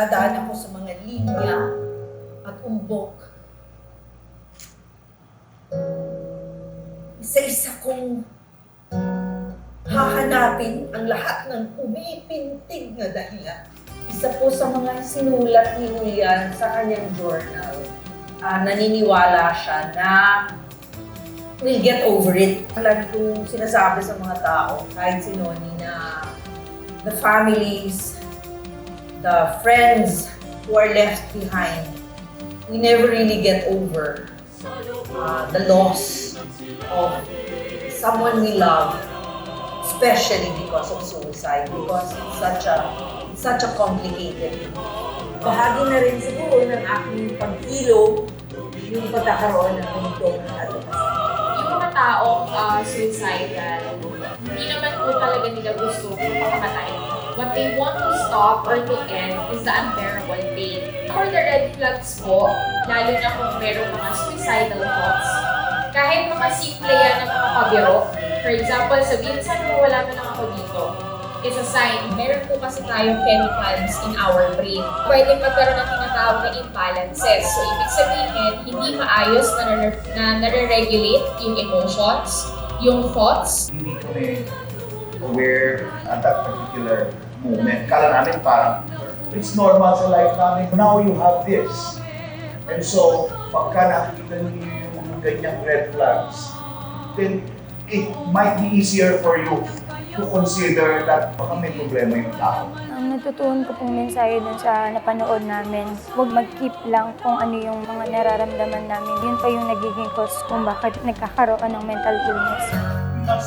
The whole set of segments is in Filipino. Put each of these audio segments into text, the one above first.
Dadaan ako sa mga linya at umbok. Isa-isa kong hahanapin ang lahat ng umipintig na dahilan. Isa po sa mga sinulat ni Julian sa kanyang journal, ah, naniniwala siya na we'll get over it. Lagi kong sinasabi sa mga tao, kahit si Noni, na the families, the friends who are left behind, we never really get over uh, the loss of someone we love, especially because of suicide, because it's such a it's such a complicated. Bahagi na rin siguro ng aking pagkilo yung pagkakaroon ng ganitong advocacy. yung mga taong uh, suicidal, hindi naman po talaga nila gusto mapakamatay. What they want to stop or to end is the unbearable pain. For the red flags po, lalo na kung meron mga suicidal thoughts, kahit mga simple yan ng mga pabiro, for example, sabihin sa mo wala na lang ako dito, is a sign. Meron po kasi tayong chemicals in our brain. Pwede magkaroon ng tinatawag na imbalances. So, ibig sabihin, hindi maayos na, na, na nare-regulate yung emotions, yung thoughts, hindi kami aware at that particular moment. Kala namin parang, it's normal sa life namin. Now you have this. And so, pagka nakikita niyo yung mga ganyang red flags, then it might be easier for you to consider that baka may problema yung tao. Ang natutunan ko pong mensahe dun sa napanood namin, huwag mag-keep lang kung ano yung mga nararamdaman namin. Yun pa yung nagiging cause kung bakit nagkakaroon ng mental illness. Mas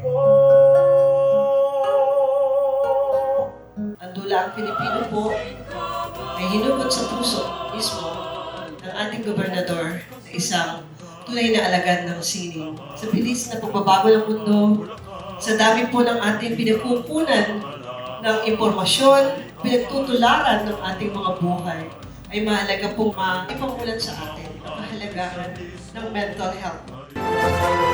mabigo. Ang Dulang Pilipino po ay hinugot sa puso mismo ng ating gobernador na isang tunay na alagad ng sining. Sa bilis na pagbabago ng mundo, sa dami po ng ating pinagkukunan ng impormasyon, pinagtutularan ng ating mga buhay, ay mahalaga pong maipamulan sa atin ang kahalagahan ng mental health.